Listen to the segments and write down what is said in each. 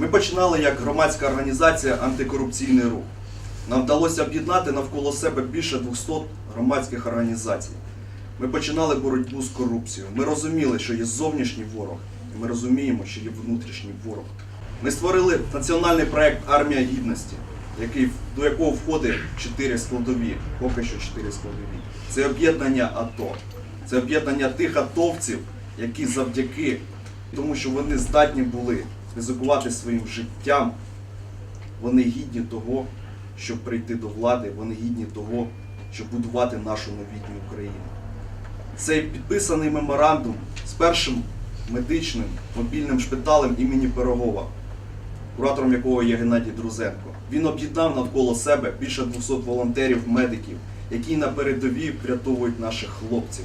Ми починали як громадська організація антикорупційний рух. Нам вдалося об'єднати навколо себе більше 200 громадських організацій. Ми починали боротьбу з корупцією. Ми розуміли, що є зовнішній ворог, і ми розуміємо, що є внутрішній ворог. Ми створили національний проект Армія гідності, який, до якого входить чотири складові, поки що чотири складові. Це об'єднання АТО. Це об'єднання тих атовців, які завдяки тому, що вони здатні були ризикувати своїм життям, вони гідні того, щоб прийти до влади, вони гідні того, щоб будувати нашу новітню Україну. Цей підписаний меморандум з першим медичним мобільним шпиталем імені Пирогова, куратором якого є Геннадій Друзенко. Він об'єднав навколо себе більше 200 волонтерів, медиків, які на передовій врятовують наших хлопців.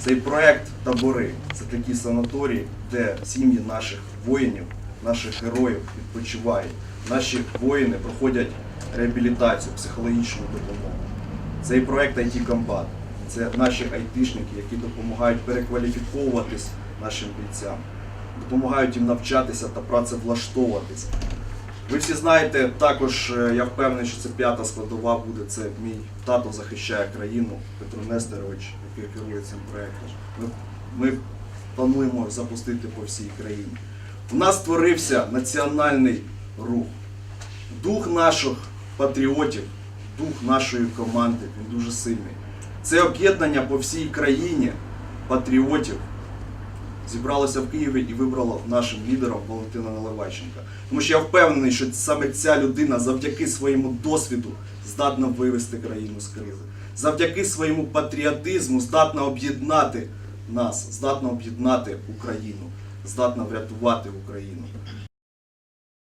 Цей проект табори це такі санаторії, де сім'ї наших воїнів, наших героїв відпочивають. Наші воїни проходять реабілітацію, психологічну допомогу. Цей проект IT Комбат. Це наші айтишники, які допомагають перекваліфіковуватись нашим бійцям, допомагають їм навчатися та працевлаштовуватись. Ви всі знаєте, також е, я впевнений, що це п'ята складова буде. Це мій тато захищає країну, Петро Нестерович, який керує цим проектом. Ми, ми плануємо запустити по всій країні. У нас створився національний рух. Дух наших патріотів, дух нашої команди, він дуже сильний. Це об'єднання по всій країні патріотів зібралося в Києві і вибрало нашим лідером Валентина Наливайченка. Тому що я впевнений, що саме ця людина завдяки своєму досвіду здатна вивести країну з кризи. Завдяки своєму патріотизму здатна об'єднати нас, здатна об'єднати Україну, здатна врятувати Україну.